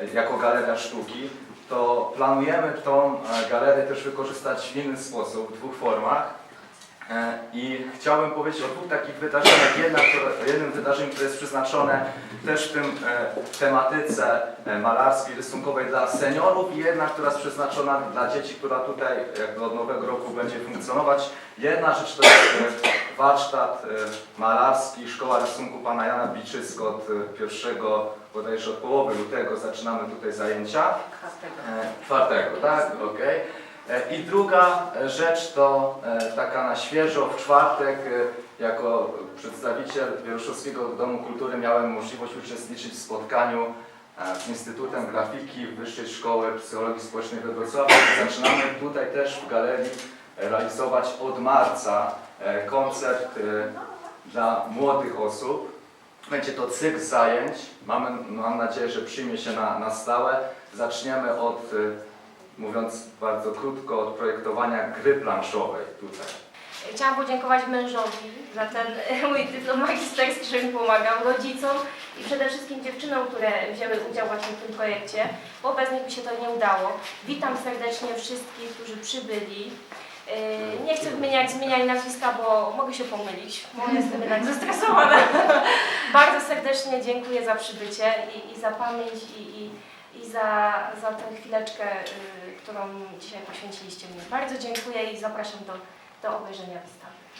e, jako galeria sztuki, to planujemy tą e, galerię też wykorzystać w inny sposób, w dwóch formach. E, I chciałbym powiedzieć o dwóch takich wydarzeniach. Jedna, jednym wydarzeniu, które jest przeznaczone też w tym e, tematyce malarskiej, rysunkowej dla seniorów i jedna, która jest przeznaczona dla dzieci, która tutaj jakby od nowego roku będzie funkcjonować. Jedna rzecz to jest warsztat e, malarski, Szkoła Rysunku Pana Jana Biczysko od e, pierwszego, bodajże od połowy lutego zaczynamy tutaj zajęcia. E, Czwartego, tak? Okej. E, I druga e, rzecz to e, taka na świeżo w czwartek e, jako przedstawiciel Wieruszowskiego Domu Kultury miałem możliwość uczestniczyć w spotkaniu e, z Instytutem Grafiki Wyższej Szkoły Psychologii Społecznej we Wrocławiu. Zaczynamy tutaj też w galerii e, realizować od marca e, koncert e, dla młodych osób. Będzie to cykl zajęć. Mamy, mam nadzieję, że przyjmie się na, na stałe. Zaczniemy od, y, mówiąc bardzo krótko, od projektowania gry planszowej tutaj. Chciałam podziękować mężowi za ten mój dyplom magisterski, że mi pomagał, rodzicom i przede wszystkim dziewczynom, które wzięły udział właśnie w tym projekcie, bo bez nich by się to nie udało. Witam serdecznie wszystkich, którzy przybyli. Yy, Nie chcę wymieniać, zmieniać nazwiska, bo mogę się pomylić, bo jestem jednak zestresowana. Bardzo serdecznie dziękuję za przybycie i, i za pamięć i, i, i za, za tę chwileczkę, yy, którą dzisiaj poświęciliście mi. Bardzo dziękuję i zapraszam do, do obejrzenia wystawy.